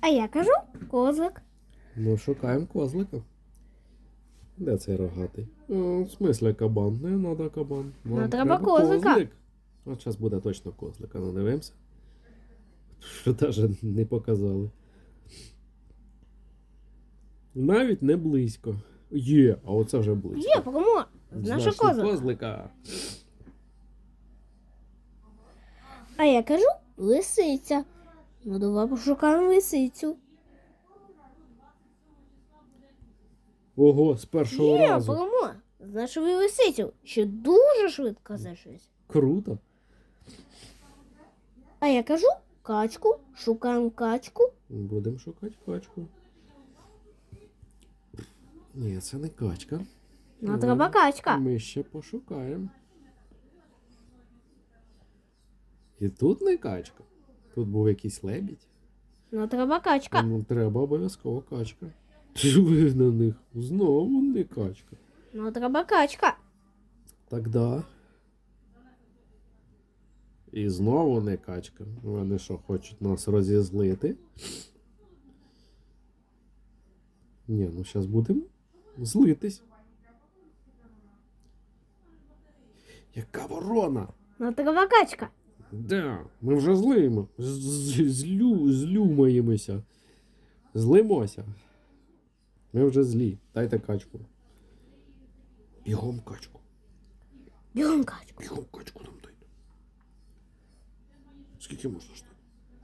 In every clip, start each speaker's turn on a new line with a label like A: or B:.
A: А я кажу козлик.
B: Ну, шукаємо козлика. Де цей рогатий? О, в смислі кабан? Не треба кабан. Нам
A: Ну, треба козлика.
B: козлик. От зараз буде точно козлика. Ну, дивимося. Що навіть не показали. Навіть не близько. Є, а оце вже близько.
A: Є, прямо. Наша
B: Знайшли
A: козлик.
B: козлика.
A: А я кажу лисиця. Ну давай пошукаємо лисицю.
B: Ого, з першого
A: Є,
B: разу.
A: прямо. Знайшли лисицю. Ще дуже швидко знайшлись.
B: Круто.
A: А я кажу качку, шукаємо качку.
B: Будемо шукати качку. Ні, це не качка.
A: Ну, треба качка.
B: Ми ще пошукаємо. І тут не качка. Тут був якийсь лебідь.
A: Ну, треба качка.
B: Ну, треба обов'язково качка. Ви на них? Знову не качка.
A: Ну, треба качка.
B: Так да. І знову не качка. Вони що, хочуть нас розізлити? Ні, ну зараз будемо злитись. Яка ворона?
A: Ну, треба качка.
B: Да, ми вже злимо. Злю, злюмаємося. Злимося. Ми вже злі. Дайте качку. Бігом качку.
A: Бігом качку.
B: Бігом качку нам дайте. Скільки можна ждати?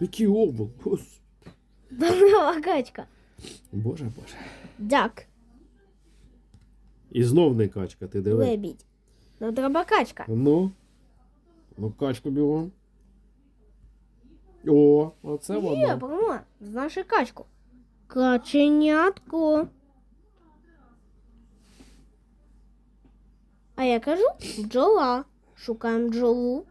B: Який обвал? Гос-
A: качка.
B: Боже, боже.
A: Дяк.
B: І знов не качка, ти диви.
A: Лебідь. Ну, треба качка.
B: Ну. Ну, качку бігом. О, оце
A: Є,
B: воно.
A: прямо. Знайшли качку. Каченятко. А я кажу бджола. Шукаємо бджолу.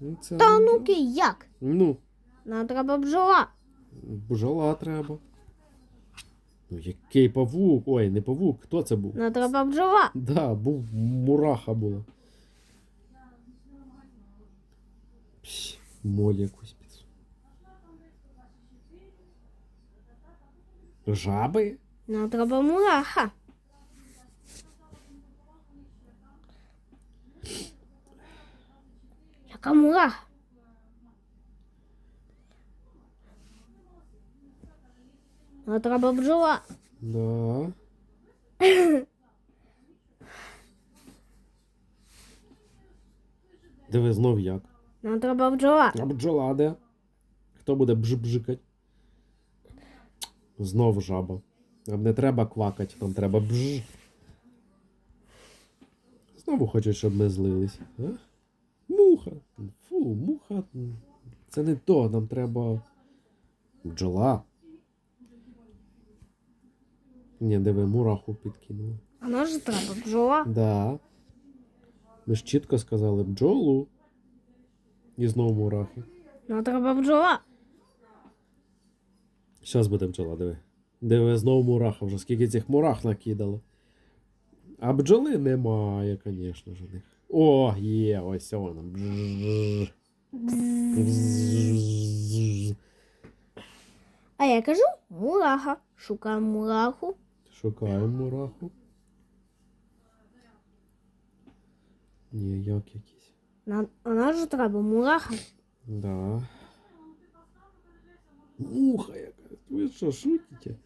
B: Ну, це...
A: Та ну-ки як?
B: Ну,
A: Нам треба бджола.
B: бджола треба. Ну, який павук? Ой, не павук, хто це був?
A: Нам треба бджола.
B: Да, був мураха була. Пш, Моль якусь під. Жаби?
A: Нам треба мураха. Яка мураха? Нам треба бджола.
B: Да. Диви знов як.
A: Нам треба бджола.
B: А бджола де? Хто буде бж-бжикать? Знов жаба. Нам не треба квакать, нам треба бж. Знову хочуть, щоб ми злились. А? Муха. Фу, муха. Це не то, нам треба. Бджола. Ні, диви, мураху підкинули.
A: А нам же треба бджола.
B: Да. Ми ж чітко сказали бджолу. І знову мурахи.
A: Нам треба бджола.
B: Щас буде бджола, диви. Диви, знову мураха вже. Скільки цих мурах накидали. А бджоли немає, звісно ж, у них. О, є, ось вона.
A: А я кажу мураха. Шукаємо мураху.
B: Шукаємо мураху. Ні, як якийсь.
A: Нам, а нам же треба мураха.
B: Да. Муха яка. Ви що, шутите?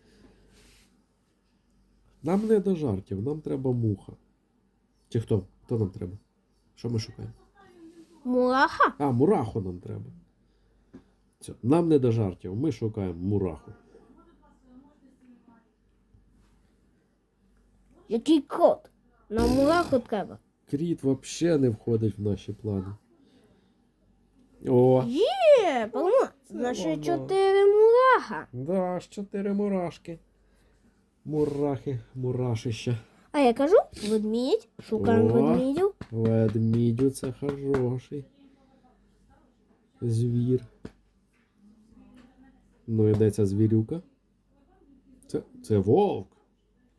B: Нам не до жартів, нам треба муха. Чи хто? Хто нам треба? Що ми шукаємо?
A: Мураха?
B: А, мураху нам треба. Все. Нам не до жартів, ми шукаємо мураху.
A: Який кот? Нам мураху треба.
B: Кріт взагалі не входить в наші плани. О!
A: Є, полно. Наші чотири мураха.
B: Да, аж чотири мурашки. Мурахи, мурашища.
A: А я кажу ведмідь. Шукаємо
B: О.
A: ведмідів.
B: Ведмідю це хороший. Звір. Ну і де ця звірюка? Це, це вовк.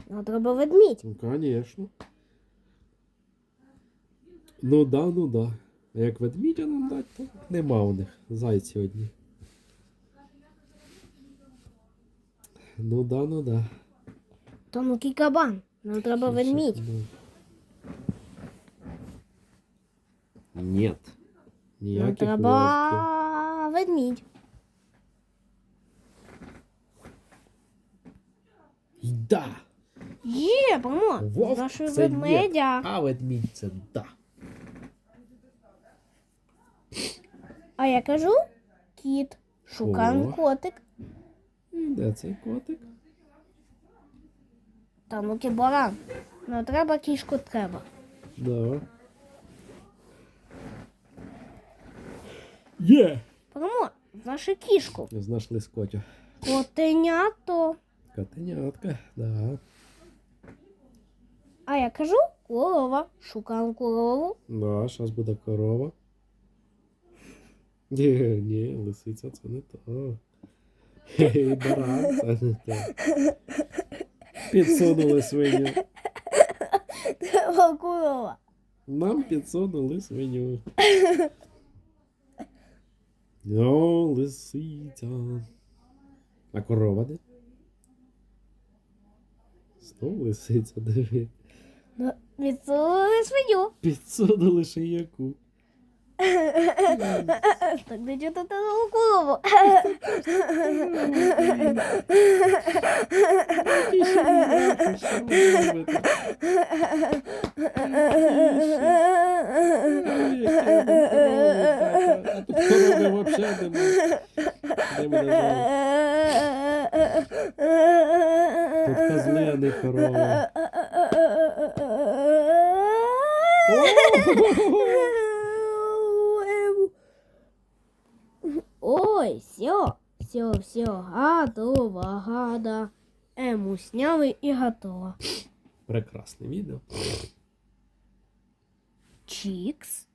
A: Нам треба ведмідь.
B: Ну, звісно. Ну да, ну да. А як ведмідя нам дать, то нема у них. Зайці одні. Ну да, ну да.
A: Ну ки кабан. Нам треба
B: Ще- ще-
A: ведмідь.
B: ну. Нет.
A: Нам
B: Ніяких вовків.
A: треба ведмідь.
B: Да.
A: Є, мамо.
B: Вовк
A: Нашої
B: це
A: ведмедя.
B: А ведмідь це да.
A: А я кажу кіт. Шукаємо
B: О.
A: котик.
B: Де цей котик?
A: Та ну ки баран. Ну треба кішку треба.
B: Да. Є!
A: Мамо, нашу кішку.
B: Знайшли скотя.
A: Котенято.
B: Котенятка, да.
A: А я кажу корова. Шукаємо корову.
B: Да, зараз буде корова. Ні, ні, лисиця це не то. Хе-хе, баран це не то. Підсунули свиню.
A: Треба корова.
B: Нам підсунули свиню. О, лисиця. А корова де? Знов лисиця, диви.
A: Ну, відсунули свиню.
B: Підсунули ще яку.
A: Так де чого ти того корову?
B: А тут корови взагалі немає. Де мене звали? Тут козли, а не корови.
A: Ой, все, все, все, готово, гада. Ему сняли і готово.
B: Прекрасне відео.
A: Чікс.